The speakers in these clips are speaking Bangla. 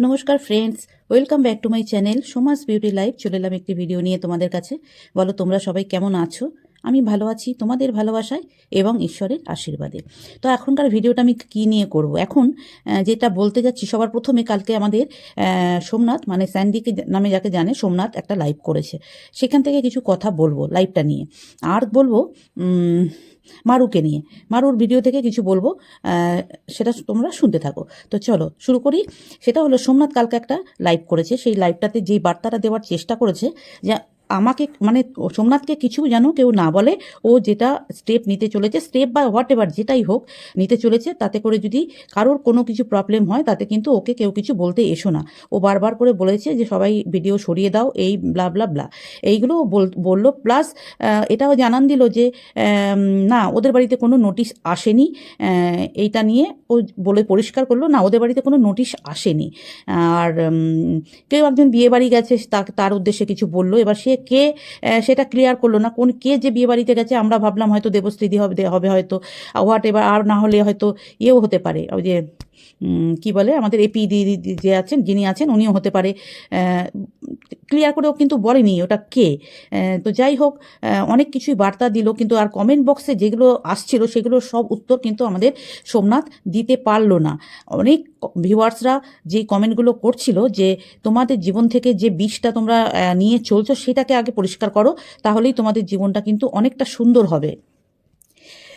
নমস্কার friends welcome back to my channel Soma's beauty life চলে এলাম একটি ভিডিও নিয়ে তোমাদের কাছে। বলো, তোমরা সবাই কেমন আছো? আমি ভালো আছি, তোমাদের ভালোবাসায় এবং ঈশ্বরের আশীর্বাদে। তো এখনকার ভিডিওটা আমি কী নিয়ে করব? এখন যেটা বলতে যাচ্ছি, সবার প্রথমে কালকে আমাদের সোমনাথ মানে স্যান্ডিকে নামে যাকে জানে, সোমনাথ একটা লাইভ করেছে। সেখান থেকে কিছু কথা বলব লাইভটা নিয়ে। আর বলব মারুকে নিয়ে। মারুর ভিডিও থেকে কিছু বলব সেটা তোমরা শুনতে থাকো। তো চলো, শুরু করি। সেটা হলো, সোমনাথ কালকে একটা লাইভ করেছে। সেই লাইভটাতে যেই বার্তাটা দেওয়ার চেষ্টা করেছে, যে আমাকে মানে সোমনাথকে কিছু যেন কেউ না বলে, ও যেটা স্টেপ নিতে চলেছে স্টেপ বা হোয়াট এভার যেটাই হোক নিতে চলেছে, তাতে করে যদি কারোর কোনো কিছু প্রবলেম হয়, তাতে কিন্তু ওকে কেউ কিছু বলতে এসো না। ও বারবার করে বলেছে যে, সবাই ভিডিও সরিয়ে দাও, এই ব্লা ব্লা ব্লা এইগুলো বল- বলল। প্লাস এটাও জানান দিল যে না, ওদের বাড়িতে কোনো নোটিশ আসেনি। এইটা নিয়ে ও বলে পরিষ্কার করল, না, ওদের বাড়িতে কোনো নোটিশ আসেনি। আর কেউ একজন বিয়ে বাড়ি গেছে তার উদ্দেশ্যে কিছু বলল। এবার সে কে সেটা ক্লিয়ার করল না। কোন কে যে বিয়ে বাড়িতে গেছে, আমরা ভাবলাম হয়তো দেবশ্রীদি হবে হবে হয়তো। হোয়াট এবার আর না হলে হয়তো ইয়েও হতে পারে। ওই যে কি বলে, আমাদের এপি দিদি যে আছেন, যিনি আছেন, উনিও হতে পারে। ক্লিয়ার করেও কিন্তু বলেনি ওটা কে। তো যাই হোক অনেক কিছুই বার্তা দিল, কিন্তু আর কমেন্ট বক্সে যেগুলো আসছিল, সেগুলো সব উত্তর কিন্তু আমাদের সোমনাথ দিতে পারল না। অনেক ভিউয়ার্সরা যে কমেন্টগুলো করছিল যে, তোমাদের জীবন থেকে যে বিষটা তোমরা নিয়ে চলছো সেটাকে আগে পরিষ্কার করো তাহলেই তোমাদের জীবনটা কিন্তু অনেকটা সুন্দর হবে।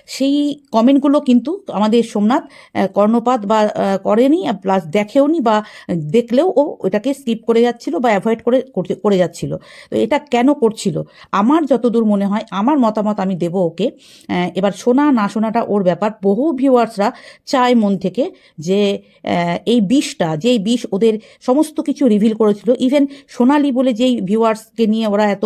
সেই কমেন্টগুলো কিন্তু আমাদের সোমনাথ কর্ণপাত বা করেনি প্লাস দেখেওনি বা দেখলেও ও এটাকে স্কিপ করে যাচ্ছিল বা অ্যাভয়েড করে করে যাচ্ছিল। তো এটা কেন করছিল? আমার যতদূর মনে হয়, আমার মতামত আমি দেবো ওকে। এবার শোনা না শোনাটা ওর ব্যাপার। বহু ভিউয়ার্সরা চায় মন থেকে যে এই বিষটা, যেই বিষ ওদের সমস্ত কিছু রিভিল করেছিল। ইভেন সোনালি বলে যেই ভিউয়ার্সকে নিয়ে ওরা এত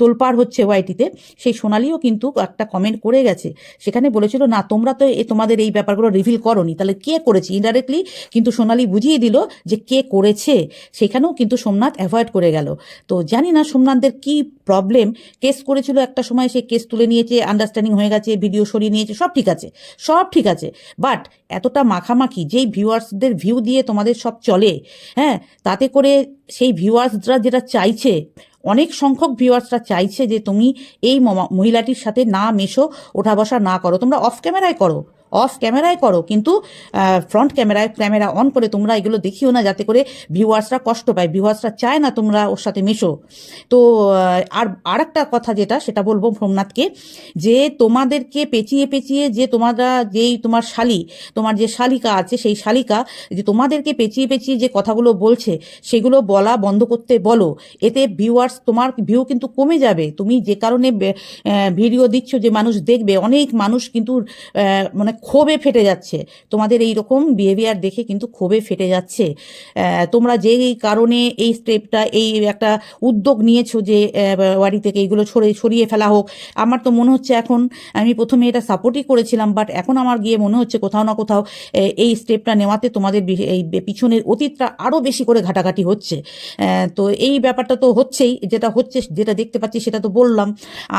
তোলপাড় হচ্ছে ওয়াইটিতে সেই সোনালিও কিন্তু একটা কমেন্ট করে গেছে। সেখানে বলেছিল, না, তোমরা তো তোমাদের এই ব্যাপারগুলো রিভিল করনি। তাহলে কে করেছে? ইনডাইরেক্টলি কিন্তু সোনালি বুঝিয়ে দিল যে কে করেছে। সেখানেও কিন্তু সোমনাথ অ্যাভয়েড করে গেল। তো জানি না সোমনাথদের কি প্রবলেম কেস করেছিল একটা সময়, সে কেস তুলে নিয়েছে আন্ডারস্ট্যান্ডিং হয়ে গেছে ভিডিও সরিয়ে নিয়েছে, সব ঠিক আছে। সব ঠিক আছে। বাট এতটা মাখামাখি, যেই ভিউয়ার্সদের ভিউ দিয়ে তোমাদের সব চলে হ্যাঁ তাতে করে সেই ভিউয়ার্সরা যেটা চাইছে, অনেক সংখ্যক ভিউয়ার্সরা চাইছে যে তুমি এই মহিলাটির সাথে না মেশো ওঠা বসা না করো, তোমরা অফ ক্যামেরায় করো। অফ ক্যামেরায় করো, কিন্তু ফ্রন্ট ক্যামেরায়, ক্যামেরা অন করে তোমরা এগুলো দেখিও না, যাতে করে ভিউয়ার্সরা কষ্ট পায়। ভিউয়ার্সরা চায় না তোমরা ওর সাথে মেশো। তো আর আর একটা কথা যেটা, সেটা বলব সোমনাথকে, যে তোমাদেরকে পেঁচিয়ে পেঁচিয়ে যে তোমরা যেই তোমার শালি, তোমার যে শালিকা আছে, সেই শালিকা, যে তোমাদেরকে পেঁচিয়ে পেঁচিয়ে যে কথাগুলো বলছে, সেগুলো বলা বন্ধ করতে বলো। এতে ভিউয়ার্স তোমার ভিউ কিন্তু কমে যাবে। তুমি যে কারণে ভিডিও দিচ্ছ, যে মানুষ দেখবে, অনেক মানুষ কিন্তু মানে ক্ষোভে ফেটে যাচ্ছে। তোমাদের এই রকম বিহেভিয়ার দেখে কিন্তু ক্ষোভে ফেটে যাচ্ছে। তোমরা যেই কারণে এই স্টেপটা এই একটা উদ্যোগ নিয়েছো যে বাড়ি থেকে এইগুলো ছড়িয়ে সরিয়ে ফেলা হোক। আমার তো মনে হচ্ছে এখন, আমি প্রথমে এটা সাপোর্টই করেছিলাম বাট এখন আমার গিয়ে মনে হচ্ছে কোথাও না কোথাও এই স্টেপটা নেওয়াতে তোমাদের এই পিছনের অতীতটা আরও বেশি করে ঘাটাঘাটি হচ্ছে। তো এই ব্যাপারটা তো হচ্ছেই, যেটা হচ্ছে, যেটা দেখতে পাচ্ছি সেটা তো বললাম।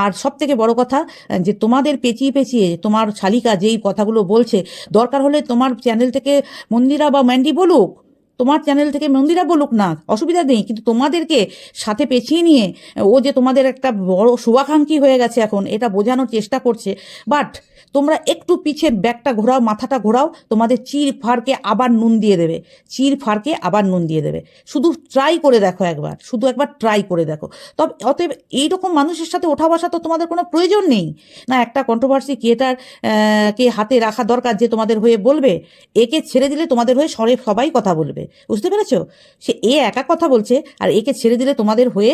আর সব থেকে বড় কথা, যে তোমাদের পেঁচিয়ে পেঁচিয়ে তোমার শালিকা যেই কথাগুলো বলছে। দরকার হলে তোমার চ্যানেল থেকে মন্দিরা বা ম্যান্ডি বলুক। তোমার চ্যানেল থেকে মন্দিরা বলুক না, অসুবিধা নেই, কিন্তু তোমাদেরকে সাথে পেছিয়ে নিয়ে, ও যে তোমাদের একটা বড় শুভাকাঙ্ক্ষী হয়ে গেছে এখন, এটা বোঝানোর চেষ্টা করছে। বাট তোমরা একটু পিছে ব্যাগটা ঘোরাও, মাথাটা ঘোরাও, তোমাদের চির ফাড়কে আবার নুন দিয়ে দেবে। চির ফাড়কে আবার নুন দিয়ে দেবে। শুধু ট্রাই করে দেখো একবার, শুধু একবার ট্রাই করে দেখো। তবে অতএব এইরকম মানুষের সাথে ওঠা বসা তো তোমাদের কোনো প্রয়োজন নেই। না, একটা কন্ট্রোভার্সি ক্রিয়েটার কে হাতে রাখা দরকার যে তোমাদের হয়ে বলবে? একে ছেড়ে দিলে তোমাদের হয়ে সরে সবাই কথা বলবে। বুঝতে পেরেছ? সে, এ একা কথা বলছে আর একে ছেড়ে দিলে তোমাদের হয়ে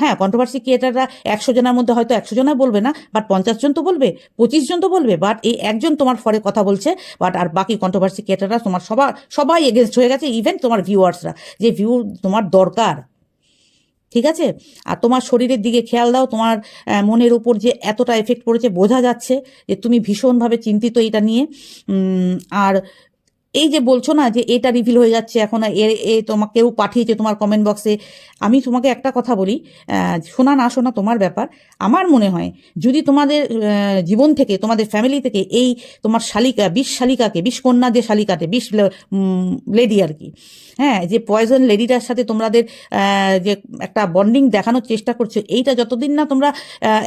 হ্যাঁ কন্ট্রোভার্সি ক্রিয়েটাররা একশো জনের মধ্যে হয়তো একশো জনা বলবে না বাট পঞ্চাশ জন তো বলবে, পঁচিশ জন তো বলবে বাট এই একজন তোমার ফরে কথা বলছে বাট আর বাকি কন্ট্রোভার্সি ক্রিয়েটাররা তোমার সবার সবাই এগেনস্ট হয়ে গেছে ইভেন তোমার ভিউয়ার্সরা যে ভিউ তোমার দরকার। ঠিক আছে? আর তোমার শরীরের দিকে খেয়াল দাও, তোমার মনের উপর যে এতটা এফেক্ট পড়েছে, বোঝা যাচ্ছে যে তুমি ভীষণভাবে চিন্তিত এটা নিয়ে আর এই যে বলছো না যে এটা রিভিল হয়ে যাচ্ছে, এখন এ এ তোমাকে কেউ পাঠিয়েছে তোমার কমেন্ট বক্সে আমি তোমাকে একটা কথা বলি শোনা না শোনা তোমার ব্যাপার। আমার মনে হয় যদি তোমাদের জীবন থেকে, তোমাদের ফ্যামিলি থেকে এই তোমার শালিকা, বিষ শালিকাকে, বিষ কন্যা যে শালিকাতে, বিষ লেডি আর কি হ্যাঁ যে পয়জন লেডিটার সাথে তোমাদের যে একটা বন্ডিং দেখানোর চেষ্টা করছ, এইটা যতদিন না তোমরা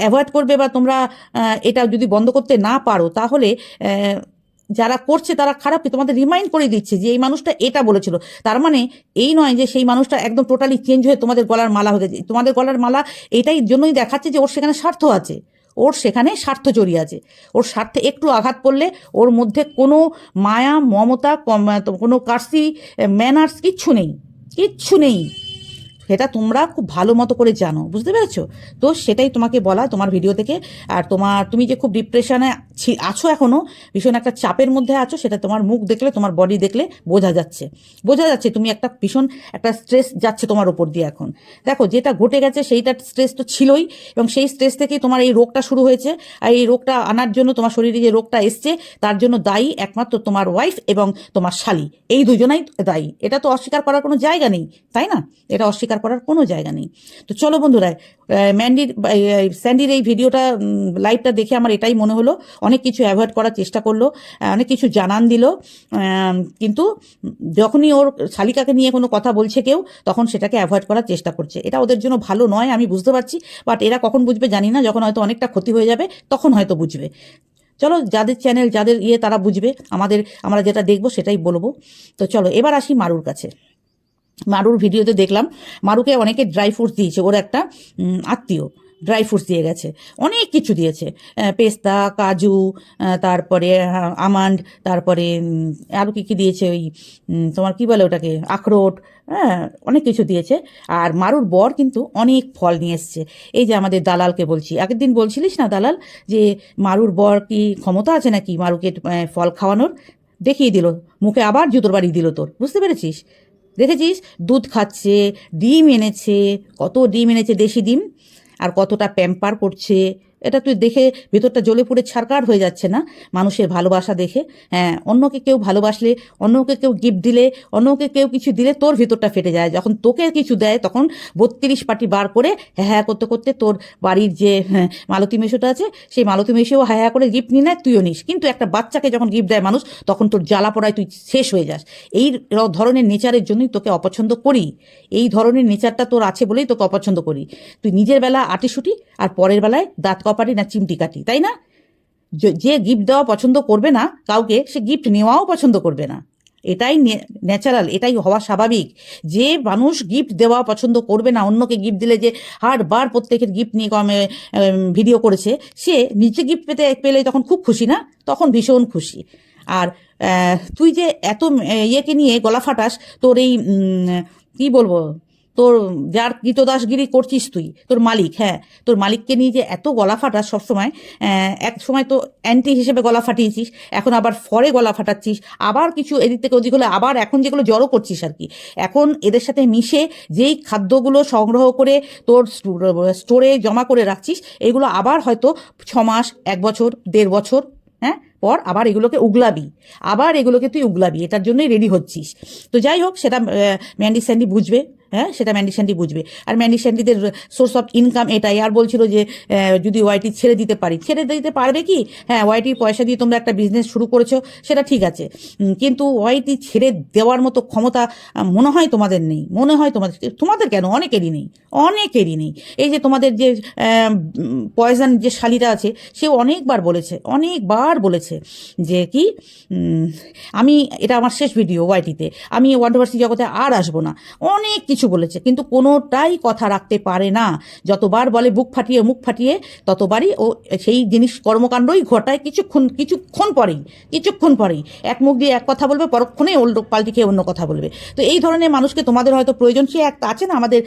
অ্যাভয়েড করবে বা তোমরা এটা যদি বন্ধ করতে না পারো, তাহলে যারা করছে তারা খারাপই তোমাদের রিমাইন্ড করে দিচ্ছে যে এই মানুষটা এটা বলেছিল। তার মানে এই নয় যে সেই মানুষটা একদম টোটালি চেঞ্জ হয়ে তোমাদের গলার মালা হয়ে গেছে। তোমাদের গলার মালা এটাই জন্যই দেখাচ্ছে যে ওর সেখানে স্বার্থ আছে। ওর সেখানে স্বার্থ জড়িয়ে আছে। ওর স্বার্থে একটু আঘাত পড়লে ওর মধ্যে কোনো মায়া, মমতা কোনো কার্সি ম্যানার্স কিচ্ছু নেই। কিচ্ছু নেই। সেটা তোমরা খুব ভালো মতো করে জানো, বুঝতে পেরেছ? তো সেটাই তোমাকে বলা তোমার ভিডিও থেকে। আর তোমার, তুমি যে খুব ডিপ্রেশনে আছো এখনও ভীষণ একটা চাপের মধ্যে আছো, সেটা তোমার মুখ দেখলে, তোমার বডি দেখলে বোঝা যাচ্ছে। বোঝা যাচ্ছে তুমি একটা ভীষণ একটা স্ট্রেস যাচ্ছে তোমার উপর দিয়ে এখন। দেখো, যেটা ঘটে গেছে, সেইটা স্ট্রেস তো ছিলই, এবং সেই স্ট্রেস থেকেই তোমার এই রোগটা শুরু হয়েছে। আর এই রোগটা আনার জন্য তোমার শরীরে যে রোগটা এসছে, তার জন্য দায়ী একমাত্র তোমার ওয়াইফ এবং তোমার শালি। এই দুজনাই দায়ী। এটা তো অস্বীকার করার কোনো জায়গা নেই, তাই না? এটা অস্বীকার করার কোনো জায়গা নেই। তো চলো বন্ধুরা ম্যান্ডির স্যান্ডির এই ভিডিওটা লাইভটা দেখে আমার এটাই মনে হলো। অনেক কিছু অ্যাভয়েড করার চেষ্টা করল অনেক কিছু জানান দিল কিন্তু যখনই ওর শালিকাকে নিয়ে কোনো কথা বলছে কেউ, তখন সেটাকে অ্যাভয়েড করার চেষ্টা করছে। এটা ওদের জন্য ভালো নয়, আমি বুঝতে পারছি বাট এরা কখন বুঝবে জানি না, যখন হয়তো অনেকটা ক্ষতি হয়ে যাবে, তখন হয়তো বুঝবে। চলো, যাদের চ্যানেল যাদের ইয়ে তারা বুঝবে। আমাদের, আমরা যেটা দেখব সেটাই বলব। তো চলো, এবার আসি মারুর কাছে। মারুর ভিডিওতে দেখলাম, মারুকে অনেকে ড্রাই ফ্রুটস দিয়েছে, ওর একটা আত্মীয় ড্রাই ফ্রুটস দিয়ে গেছে, অনেক কিছু দিয়েছে পেস্তা, কাজু তারপরে আমান্ড, তারপরে আরও কী কী দিয়েছে ওই তোমার কি বলে ওটাকে, আখরোট হ্যাঁ অনেক কিছু দিয়েছে, আর মারুর বর কিন্তু অনেক ফল নিয়ে এসছে। এই যে আমাদের দালালকে বলছি, আগের দিন বলছিলিস না দালাল, যে মারুর বর কি ক্ষমতা আছে নাকি মারুকে ফল খাওয়ানোর? দেখিয়ে দিল, মুখে আবার জুতোর বাড়ি দিল তোর, বুঝতে পেরেছিস? দেখেছিস? দুধ খাচ্ছে ডিম এনেছে কত ডিম এনেছে দেশি ডিম আর কতটা প্যাম্পার করছে। এটা তুই দেখে ভেতরটা জ্বলে পুড়ে ছারকার হয়ে যাচ্ছে না? মানুষের ভালোবাসা দেখে। হ্যাঁ অন্যকে কেউ ভালোবাসলে অন্যকে কেউ গিফট দিলে অন্যকে কেউ কিছু দিলে তোর ভিতরটা ফেটে যায়। যখন তোকে কিছু দেয় তখন বত্রিশ পাটি বার করে হ্যাঁ হ্যাঁ করতে করতে তোর বাড়ির যে হ্যাঁ, মালতী মেশোটা আছে সেই মালতী মেশোও হ্যাঁ হ্যাঁ করে গিফট নিয়ে নেয় তুইও নিস। কিন্তু একটা বাচ্চাকে যখন গিফট দেয় মানুষ তখন তোর জ্বালা পড়ায় তুই শেষ হয়ে যাস। এই ধরনের নেচারের জন্যই তোকে অপছন্দ করি। এই ধরনের নেচারটা তোর আছে বলেই তোকে অপছন্দ করি। তুই নিজের বেলা আটিসুটি আর পরের বেলায় দাঁত কপাটি না চিমটি কাটি, তাই না? যে- গিফট দেওয়া পছন্দ করবে না, কাউকে সে গিফট নেওয়াও পছন্দ করবে না। এটাই ন্যাচারাল এটাই হওয়া স্বাভাবিক। যে মানুষ গিফট দেওয়া পছন্দ করবে না, অন্যকে গিফট দিলে যে হারবার প্রত্যেকের গিফট নিয়ে কমে ভিডিও করেছে, সে নিজে গিফট পেতে, পেলে তখন খুব খুশি না? তখন ভীষণ খুশি। আর তুই যে এত ইয়েকে নিয়ে গলা ফাটাস, তোর এই কি বলব? তোর যার গীতদাসগিরি করছিস তুই, তোর মালিক হ্যাঁ তোর মালিককে নিয়ে যে এত গলা ফাটাস সবসময় এক সময় তো অ্যান্টি হিসেবে গলা ফাটিয়েছিস, এখন আবার ফরে গলা ফাটাচ্ছিস, আবার কিছু এদিক থেকে ওদিক হলে আবার এখন যেগুলো জড়ো করছিস আর কি। এখন এদের সাথে মিশে যেই খাদ্যগুলো সংগ্রহ করে তোর স্টোরে জমা করে রাখছিস, এগুলো আবার হয়তো ছ মাস এক বছর, দেড় বছর হ্যাঁ পর আবার এগুলোকে উগলাবি, আবার এগুলোকে তুই উগলাবি, এটার জন্যই রেডি হচ্ছিস। তো যাই হোক, সেটা ম্যান্ডি স্যান্ডি বুঝবে। হ্যাঁ সেটা ম্যান্ডি স্যান্ডি বুঝবে। আর ম্যান্ডি স্যান্ডিদের সোর্স অফ ইনকাম এটাই। আর বলছিল যে যদি ওয়াইটি ছেড়ে দিতে পারি। ছেড়ে দিতে পারবে কি? হ্যাঁ ওয়াইটির পয়সা দিয়ে তোমরা একটা বিজনেস শুরু করেছ, সেটা ঠিক আছে। কিন্তু ওয়াইটি ছেড়ে দেওয়ার মতো ক্ষমতা মনে হয় তোমাদের নেই। মনে হয় তোমাদের তোমাদের কেন? অনেকেরই নেই। অনেকেরই নেই। এই যে তোমাদের যে পয়জন যে শালিটা আছে সে অনেকবার বলেছে অনেকবার বলেছে যে কি আমি, এটা আমার শেষ ভিডিও ওয়াইটিতে আমি ওয়ান্ডারভার্সি জগতে আর আসব না। অনেক কিছু বলেছে, কিন্তু কোনোটাই কথা রাখতে পারে না। যতবার বলে বুক ফাটিয়ে, মুখ ফাটিয়ে, ততবারই ও সেই জিনিস কর্মকাণ্ডই ঘটায় কিছুক্ষণ কিছুক্ষণ পরেই কিছুক্ষণ পরেই। এক মুখ দিয়ে এক কথা বলবে, পরক্ষণে অন্য পাল্টি খেয়ে অন্য কথা বলবে। তো এই ধরনের মানুষকে তোমাদের হয়তো প্রয়োজন, সে একটা আছে না আমাদের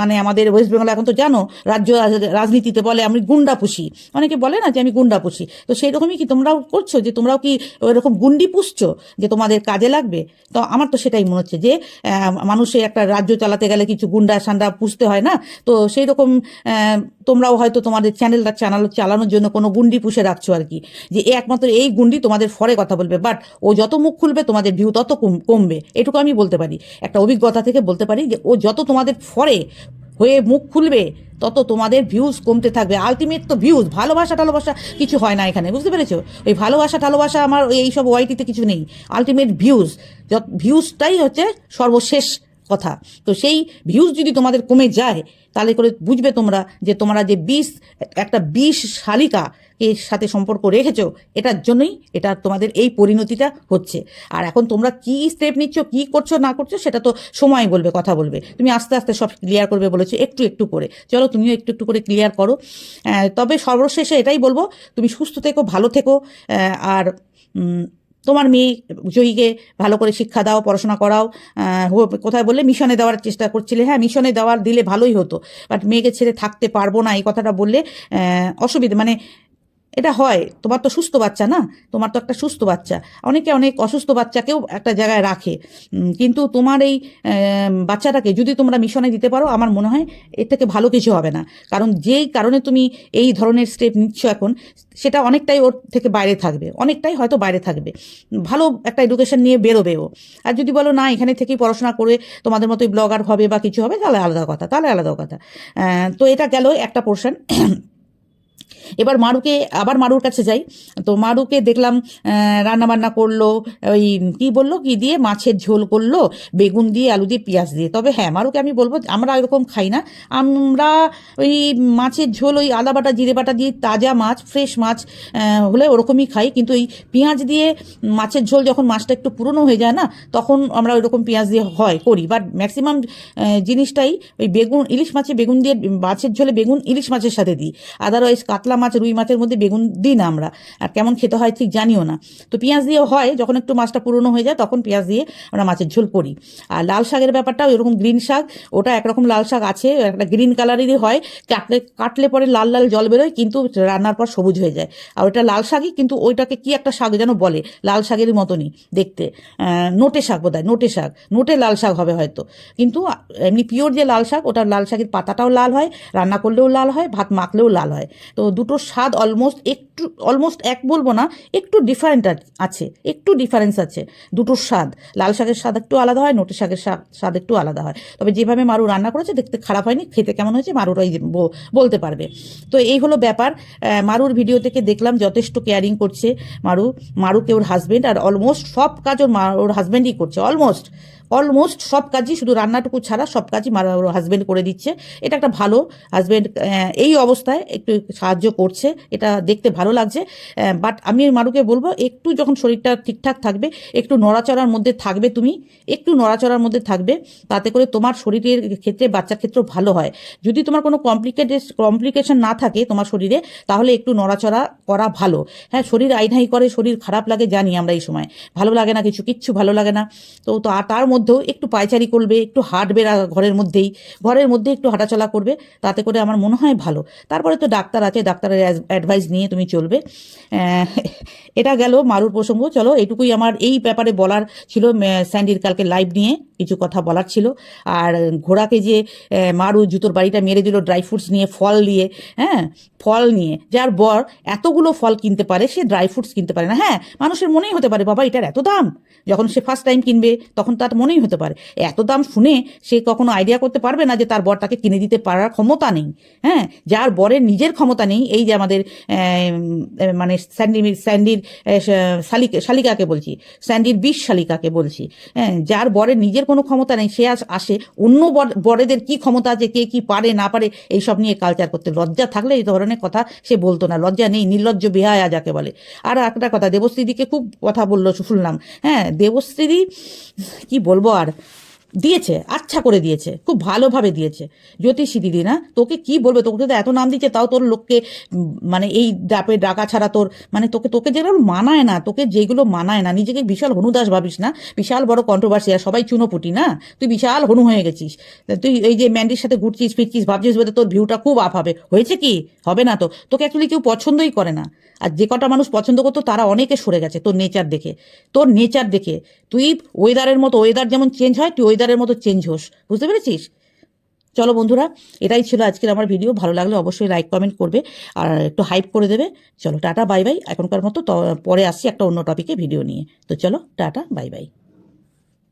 মানে আমাদের ওয়েস্ট বেঙ্গল এখন তো জানো, রাজ্য, রাজনীতিতে বলে আমি গুন্ডা পুষি। অনেকে বলে না যে আমি গুন্ডা পুষি। তো সেই রকমই কি তোমরাও করছ? যে তোমরাও কি ওইরকম গুন্ডি পুষছো যে তোমাদের কাজে লাগবে? তো আমার তো সেটাই মনে হচ্ছে যে মানুষের একটা রাজ্য চালাতে গেলে কিছু গুন্ডা সান্ডা পুষতে হয় না? তো সেই রকম তোমরাও হয়তো তোমাদের চ্যানেলটা চালানো, চালানোর জন্য কোনো গুন্ডি পুষে রাখছো আর কি। যে একমাত্র এই গুন্ডি তোমাদের ফরে কথা বলবে বাট ও যত মুখ খুলবে, তোমাদের ভিউ তত কম- কমবে। এটুকু আমি বলতে পারি। একটা অভিজ্ঞতা থেকে বলতে পারি যে ও যত তোমাদের ফরে হয়ে মুখ খুলবে, তত তোমাদের ভিউজ কমতে থাকবে। আলটিমেট তো ভিউজ ভালোবাসা টালোবাসা কিছু হয় না এখানে, বুঝতে পেরেছ? ওই ভালোবাসা টালোবাসা আমার এইসব ওয়াইটিতে কিছু নেই। আলটিমেট ভিউজ যত ভিউজটাই হচ্ছে সর্বশেষ কথা। তো সেই ভিউজ যদি তোমাদের কমে যায়, তাহলে করে বুঝবে তোমরা যে তোমরা যে বিষ একটা বিষ শালিকা এর সাথে সম্পর্ক রেখেছো, এটার জন্যই এটা তোমাদের এই পরিণতিটা হচ্ছে। আর এখন তোমরা কি স্টেপ নিচ্ছ, কি করছ, না করছ, সেটা তো সময় বলবে, কথা বলবে। তুমি আস্তে আস্তে সব ক্লিয়ার করবে বলেছ, একটু একটু করে। চলো তুমিও একটু একটু করে ক্লিয়ার করো। তবে সর্বশেষে এটাই বলব, তুমি সুস্থ থেকো, ভালো থেকো আর তোমার মেয়ে জয়ীকে ভালো করে শিক্ষা দাও, পড়াশোনা করাও কোথায় বললে মিশনে দেওয়ার চেষ্টা করছিলে। হ্যাঁ মিশনে দেওয়ার দিলে ভালোই হতো। বাট মেয়েকে ছেড়ে থাকতে পারব না, এই কথাটা বললে অসুবিধা মানে এটা হয়। তোমার তো সুস্থ বাচ্চা না? তোমার তো একটা সুস্থ বাচ্চা। অনেকে অনেক অসুস্থ বাচ্চাকেও একটা জায়গায় রাখে। কিন্তু তোমার এই বাচ্চাটাকে যদি তোমরা মিশনে দিতে পারো, আমার মনে হয় এর থেকে ভালো কিছু হবে না। কারণ যেই কারণে তুমি এই ধরনের স্টেপ নিচ্ছ এখন, সেটা অনেকটাই ওর থেকে বাইরে থাকবে। অনেকটাই হয়তো বাইরে থাকবে। ভালো একটা এডুকেশন নিয়ে বেরোবেও আর যদি বলো, না, এখানে থেকেই পড়াশোনা করে তোমাদের মতোই ব্লগার হবে বা কিছু হবে, তাহলে আলাদা কথা, তাহলে আলাদা কথা। তো এটা গেল একটা পোর্শন এবার মারুকে, আবার মারুর কাছে যাই। তো মারুকে দেখলাম রান্না বান্না করল, ওই কি বলল কি দিয়ে, মাছের ঝোল করল, বেগুন দিয়ে, আলু দিয়ে, পেঁয়াজ দিয়ে। তবে হ্যাঁ মারুকে আমি বলব, আমরা এরকম খাই না। আমরা ওই মাছের ঝোল, ওই আদা বাটা, জিরে বাটা দিয়ে তাজা মাছ, ফ্রেশ মাছ হলে ওরকমই খাই। কিন্তু এই পেঁয়াজ দিয়ে মাছের ঝোল যখন মাছটা একটু পুরনো হয়ে যায় না, তখন আমরা ওইরকম পেঁয়াজ দিয়ে হয়, করি। বাট ম্যাক্সিমাম জিনিসটাই ওই বেগুন, ইলিশ মাছে বেগুন দিয়ে, মাছের ঝোলে বেগুন, ইলিশ মাছের সাথে দিই। আদারওয়াইজ কাতলা মাছ, রুই মাছের মধ্যে বেগুন দিই না আমরা। আর কেমন খেতে হয় ঠিক জানিও না। তো পেঁয়াজ দিয়ে হয়, যখন একটু মাছটা পুরনো হয়ে যায়, তখন পেঁয়াজ দিয়ে আমরা মাছের ঝোল করি। আর লাল শাকের ব্যাপারটাও এরকম গ্রিন শাক, ওটা একরকম লাল শাক আছে, একটা গ্রিন কালারেরই হয়, কাটলে কাটলে পরে লাল লাল জল বেরোয়, কিন্তু রান্নার পর সবুজ হয়ে যায়। আর ওটা লাল শাকই, কিন্তু ওইটাকে কি একটা শাক যেন বলে, লাল শাকের মতনই দেখতে। নোটে শাক বোধ হয় নোটে শাক, নোটে লাল শাক হবে হয়তো। কিন্তু এমনি পিওর যে লাল শাক ওটা লাল শাকের পাতাটাও লাল হয়, রান্না করলেও লাল হয়, ভাত মাখলেও লাল হয়। তো দুটোর স্বাদ অলমোস্ট একটু অলমোস্ট এক বলব না, একটু ডিফারেন্ট আছে, একটু ডিফারেন্স আছে দুটোর স্বাদ। লাল শাকের স্বাদ একটু আলাদা হয় নোটে শাকের স্বাদ একটু আলাদা হয়। তবে যেভাবে মারু রান্না করেছে, দেখতে খারাপ হয়নি, খেতে কেমন হয়েছে মারুরাই বলতে পারবে। তো এই হলো ব্যাপার মারুর ভিডিও থেকে দেখলাম যথেষ্ট কেয়ারিং করছে মারু, মারুকে ওর হাজবেন্ড আর অলমোস্ট সব কাজ ওর মা, ওর হাজব্যান্ডই করছে অলমোস্ট অলমোস্ট সব কাজই শুধু রান্নাটুকু ছাড়া সব কাজই মারা ওর হাজবেন্ড করে দিচ্ছে। এটা একটা ভালো হাজবেন্ড এই অবস্থায় একটু সাহায্য করছে। এটা দেখতে ভালো লাগছে। বাট আমি মারুকে বলব, একটু যখন শরীরটা ঠিকঠাক থাকবে, একটু নড়াচড়ার মধ্যে থাকবে তুমি, একটু নড়াচড়ার মধ্যে থাকবে, তাতে করে তোমার শরীরের ক্ষেত্রে, বাচ্চার ক্ষেত্রেও ভালো হয়। যদি তোমার কোনো কমপ্লিকেটেড কমপ্লিকেশন না থাকে তোমার শরীরে, তাহলে একটু নড়াচড়া করা ভালো। হ্যাঁ শরীর আইনাই করে, শরীর খারাপ লাগে, জানি আমরা এই সময়। ভালো লাগে না কিছু, কিচ্ছু ভালো লাগে না। তো তো, আর তার মধ্যেও একটু পায়চারি করবে, একটু হাঁটবে ঘরের মধ্যেই, ঘরের মধ্যে একটু হাঁটাচলা করবে, তাতে করে আমার মনে হয় ভালো। তারপরে তো ডাক্তার আছে, ডাক্তারের অ্যাডভাইস নিয়ে তুমি চলবে। এটা গেল মারুর প্রসঙ্গ, চলো এটুকুই আমার এই ব্যাপারে বলার ছিল স্যান্ডির কালকে লাইভ নিয়ে কিছু কথা বলার ছিল। আর ঘোড়াকে যে মারু জুতোর বাড়িটা মেরে দিল, ড্রাই ফ্রুটস নিয়ে ফল দিয়ে হ্যাঁ ফল নিয়ে, যার বর এতগুলো ফল কিনতে পারে, সে ড্রাই ফ্রুটস কিনতে পারে না। হ্যাঁ মানুষের মনেই হতে পারে, বাবা এটার এত দাম? যখন সে ফার্স্ট টাইম কিনবে, তখন তার মনেই হতে পারে। এত দাম শুনে সে কখনো আইডিয়া করতে পারবে না যে তার বর তাকে কিনে দিতে পারার ক্ষমতা নেই। হ্যাঁ? যার বরের নিজের ক্ষমতা নেই, এই যে আমাদের মানে স্যান্ডি স্যান্ডির শালিকা, শালিকাকে বলছি, স্যান্ডির বিষ শালিকাকে বলছি হ্যাঁ? যার বরের নিজের কোনো ক্ষমতা নেই, সে আস- আসে, অন্য বর- বরেদের কি ক্ষমতা আছে, কে কি পারে, না পারে, এইসব নিয়ে কালচার করতে। লজ্জা থাকলে এই ধরনের কথা সে বলতো না। লজ্জা নেই, নির্লজ্জ বেহায়া যাকে বলে। আর একটা কথা, দেবশ্রীদিকে খুব কথা বলল শুনলাম হ্যাঁ? দেবশ্রী কি বলব আর দিয়েছে আচ্ছা করে দিয়েছে, খুব ভালোভাবে দিয়েছে। জ্যোতিষী দিদি না, তোকে কি বলবে? তোকে তো এত নাম দিচ্ছে, তাও তোর লোককে মানে এই ডাপে ডাকা ছাড়া তোর মানে তোকে তোকে যেগুলো মানায় না, তোকে যেগুলো মানায় না, নিজেকে বিশাল হনুদাস ভাবিস না, বিশাল বড় কন্ট্রোভার্সি আর সবাই চুনোপুটি না? তুই বিশাল হনু হয়ে গেছিস। তুই এই যে ম্যান্ডির সাথে ঘুরছিস, ফিরছিস, ভাবছিস বলতে তোর ভিউটা খুব আপ হবে। হয়েছে কি? হবে না তো। তোকে অ্যাকচুয়ালি কেউ পছন্দই করে না। আর যে কটা মানুষ পছন্দ করতো, তারা অনেকে সরে গেছে তোর নেচার দেখে। তোর নেচার দেখে। তুই ওয়েদারের মতো ওয়েদার যেমন চেঞ্জ হয়, তুই ওয়েদার বাজারের মতো চেঞ্জ হোস। বুঝতে পেরেছিস? চলো বন্ধুরা, এটাই ছিল আজকের আমার ভিডিও ভালো লাগলে অবশ্যই লাইক কমেন্ট করবে আর একটু হাইপ করে দেবে। চলো, টাটা বাই বাই এখনকার মতো পরে আসছি একটা অন্য টপিকে ভিডিও নিয়ে। তো চলো, টাটা বাই বাই